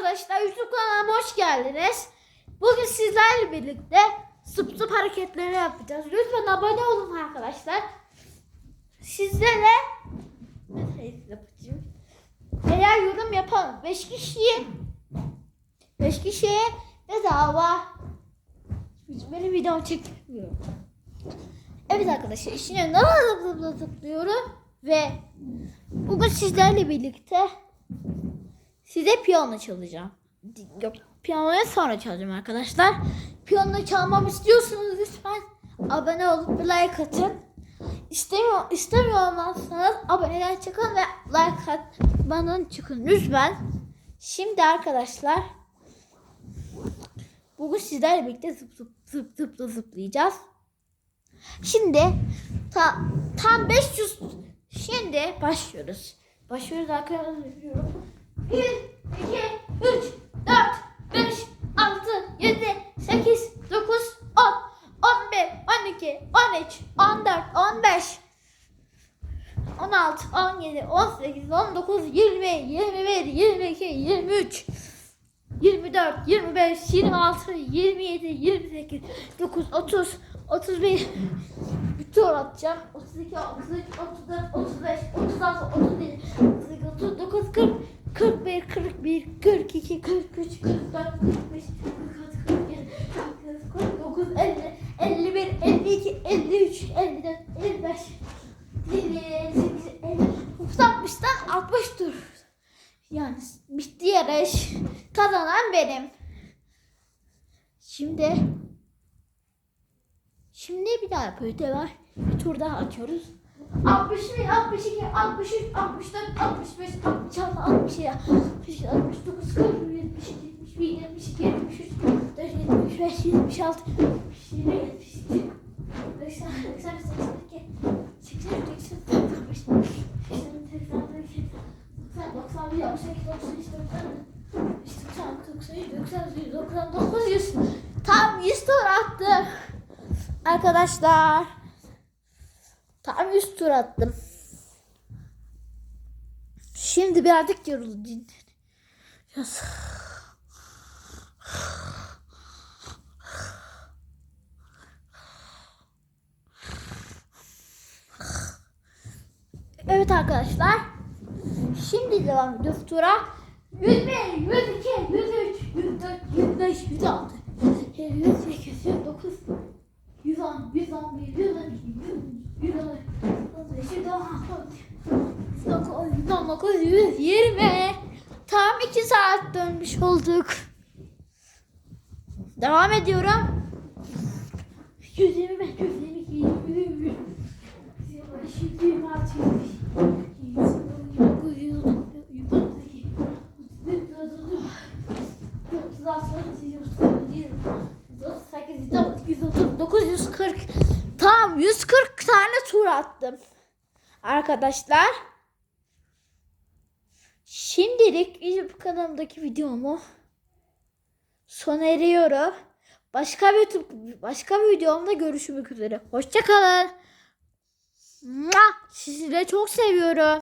arkadaşlar YouTube kanalıma hoş geldiniz. Bugün sizlerle birlikte sıp sıp hareketleri yapacağız. Lütfen abone olun arkadaşlar. Sizlere yapacağım. Eğer yorum yapalım 5 kişiye 5 kişiye bedava Hiç benim videom çekmiyor. Evet arkadaşlar işine nasıl zıp zıp zıplıyorum ve bugün sizlerle birlikte size piyano çalacağım. Yok piyanoyu sonra çalacağım arkadaşlar. Piyano çalmamı istiyorsanız lütfen abone olup like atın. İstemiyor, istemiyor olmazsanız aboneden çıkın ve like atmadan çıkın lütfen. Şimdi arkadaşlar bugün sizlerle birlikte zıp zıp zıp zıp zıp zıplayacağız. Şimdi ta, tam 500 şimdi başlıyoruz. Başlıyoruz arkadaşlar. 1, 2, 3, 4, 5, 6, 7, 8, 9, 10, 11, 12, 13, 14, 15, 16, 17, 18, 19, 20, 41, 41, 42, 43, 44, 45, 46, 47, 48, 49, 50, 51, 52, 53, 54, 55, 58, 50, 60'tan 60 tur. Yani bitti yarış. Kazanan benim. Şimdi Şimdi bir daha yapıyoruz. Devam. Bir tur daha atıyoruz. 61, 62, 63, 64, 65, 66, 67, 68, 69, 40, 72, 71, 72, 73, 74, 75, 76, 77, 78, 80, 80, 82, 80, 80, 85, 80, 88, 91, 98, 93, 94, 93, 99, 100. Tam 100 tur attım. Arkadaşlar. Tam 100 tur attım. Şimdi birazcık yoruldum. Biraz. Evet arkadaşlar. Şimdi devam ediyoruz tura. 101, 102, 103, 104, 105, 106, 108, 109, 110, 111, 112, 113, 114, 119, 120. Tam 2 saat dönmüş olduk. Devam ediyorum. 125, 122, 123, 125, 126, 940 tam 140 tane tur attım. Arkadaşlar şimdilik YouTube kanalımdaki videomu sona eriyorum başka bir başka bir videomda görüşmek üzere. Hoşçakalın Sizleri çok seviyorum